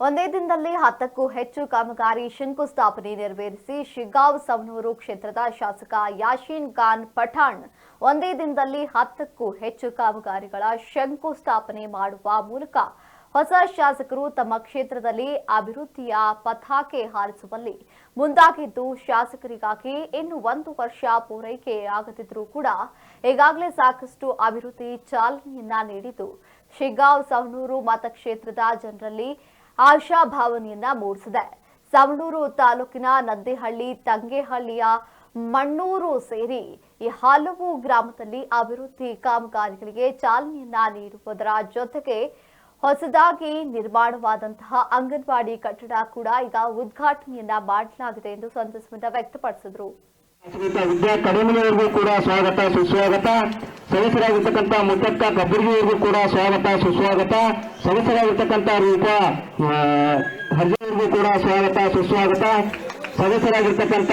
ಒಂದೇ ದಿನದಲ್ಲಿ ಹತ್ತಕ್ಕೂ ಹೆಚ್ಚು ಕಾಮಗಾರಿ ಶಂಕುಸ್ಥಾಪನೆ ನೆರವೇರಿಸಿ ಶಿಗಾವ್ ಸವನೂರು ಕ್ಷೇತ್ರದ ಶಾಸಕ ಯಾಶೀನ್ ಖಾನ್ ಪಠಾಣ್ ಒಂದೇ ದಿನದಲ್ಲಿ ಹತ್ತಕ್ಕೂ ಹೆಚ್ಚು ಕಾಮಗಾರಿಗಳ ಶಂಕುಸ್ಥಾಪನೆ ಮಾಡುವ ಮೂಲಕ ಹೊಸ ಶಾಸಕರು ತಮ್ಮ ಕ್ಷೇತ್ರದಲ್ಲಿ ಅಭಿವೃದ್ಧಿಯ ಪತಾಕೆ ಹಾರಿಸುವಲ್ಲಿ ಮುಂದಾಗಿದ್ದು ಶಾಸಕರಿಗಾಗಿ ಇನ್ನು ಒಂದು ವರ್ಷ ಪೂರೈಕೆ ಆಗದಿದ್ರೂ ಕೂಡ ಈಗಾಗಲೇ ಸಾಕಷ್ಟು ಅಭಿವೃದ್ಧಿ ಚಾಲನೆಯನ್ನ ನೀಡಿದ್ದು. ಶಿಗ್ಗಾಂವ್ ಸವನೂರು ಮತಕ್ಷೇತ್ರದ ಜನರಲ್ಲಿ ಆಶಾಭಾವನೆಯನ್ನ ಮೂಡಿಸಿದೆ. ಸವಣೂರು ತಾಲೂಕಿನ ನದ್ದಿಹಳ್ಳಿ ತಂಗೇಹಳ್ಳಿಯ ಮಣ್ಣೂರು ಸೇರಿ ಈ ಹಲವು ಗ್ರಾಮದಲ್ಲಿ ಅಭಿವೃದ್ಧಿ ಕಾಮಗಾರಿಗಳಿಗೆ ಚಾಲನೆಯನ್ನ ನೀಡುವುದರ ಜೊತೆಗೆ ಹೊಸದಾಗಿ ನಿರ್ಮಾಣವಾದಂತಹ ಅಂಗನವಾಡಿ ಕಟ್ಟಡ ಕೂಡ ಈಗ ಉದ್ಘಾಟನೆಯನ್ನ ಮಾಡಲಾಗಿದೆ ಎಂದು ಸಂತಸವನ್ನ ವ್ಯಕ್ತಪಡಿಸಿದರು. ಶ್ರೀಯುತ ವಿದ್ಯಾ ಕಡಿಮೆಯವರಿಗೂ ಕೂಡ ಸ್ವಾಗತ, ಸುಸ್ವಾಗತ. ಸದಸ್ಯರಾಗಿರ್ತಕ್ಕಂಥ ಮುತ್ತಕ್ಕ ಕಬ್ಬುರ್ಗಿಯವರಿಗೂ ಕೂಡ ಸ್ವಾಗತ, ಸುಸ್ವಾಗತ. ಸದಸ್ಯರಾಗಿರ್ತಕ್ಕಂಥ ರೂಪಾ ಹರ್ಜವರಿಗೂ ಕೂಡ ಸ್ವಾಗತ, ಸುಸ್ವಾಗತ. ಸದಸ್ಯರಾಗಿರ್ತಕ್ಕಂಥ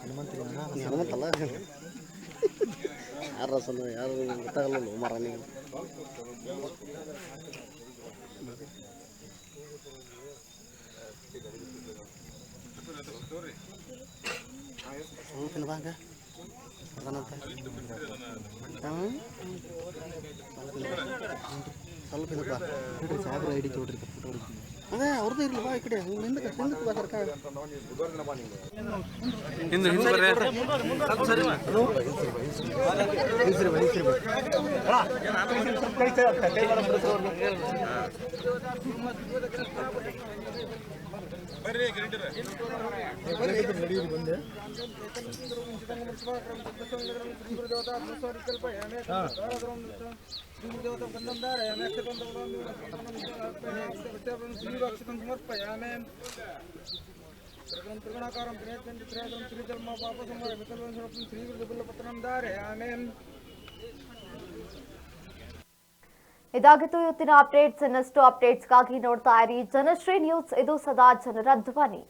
ಹನುಮಂತಲ್ಲ ಯಾರ ಯಾರು ಗೊತ್ತಾಗಲ್ಲ ಮರ ನೀವು ಸ್ವಲ್ಪ ಬಾಂಗ ಅದಾನಂತ ಹಾಂ? ಸ್ವಲ್ಪ ಇದು ಬಾ ನೋಡ್ರಿ ಸಾಹೇಬ್ರ ಐಡಿ ತೋಡ್ರಿ ಫೋಟೋ ಹೊಡಿತೀನಿ ಅದೇ ಅವ್ರದ್ದು ಇರ್ಲಿ ಬಾ ಈ ಕಡೆ ಹಿಂಗೆ ಹಿಂದಕ್ಕೆ ಹಿಂದಕ್ಕೆ ಬಾ ಸರ್ಕಾರ త్రిగుణం త్రిగుణాకారం త్రినేత్రం త్రినేత్రం త్రిజల్మ పాప సంహార మిత్రులను శ్రీ గురు పత్రం దారే ఆమె ಇದಾಗಿತ್ತು ಇವತ್ತಿನ ಅಪ್ಡೇಟ್ಸ್ ಇನ್ನಷ್ಟು ಅಪ್ಡೇಟ್ಸ್ಗಾಗಿ ನೋಡ್ತಾ ಇರಿ. ಜನಶ್ರೀ ನ್ಯೂಸ್ ಇದು ಸದಾ ಜನರ ಧ್ವನಿ.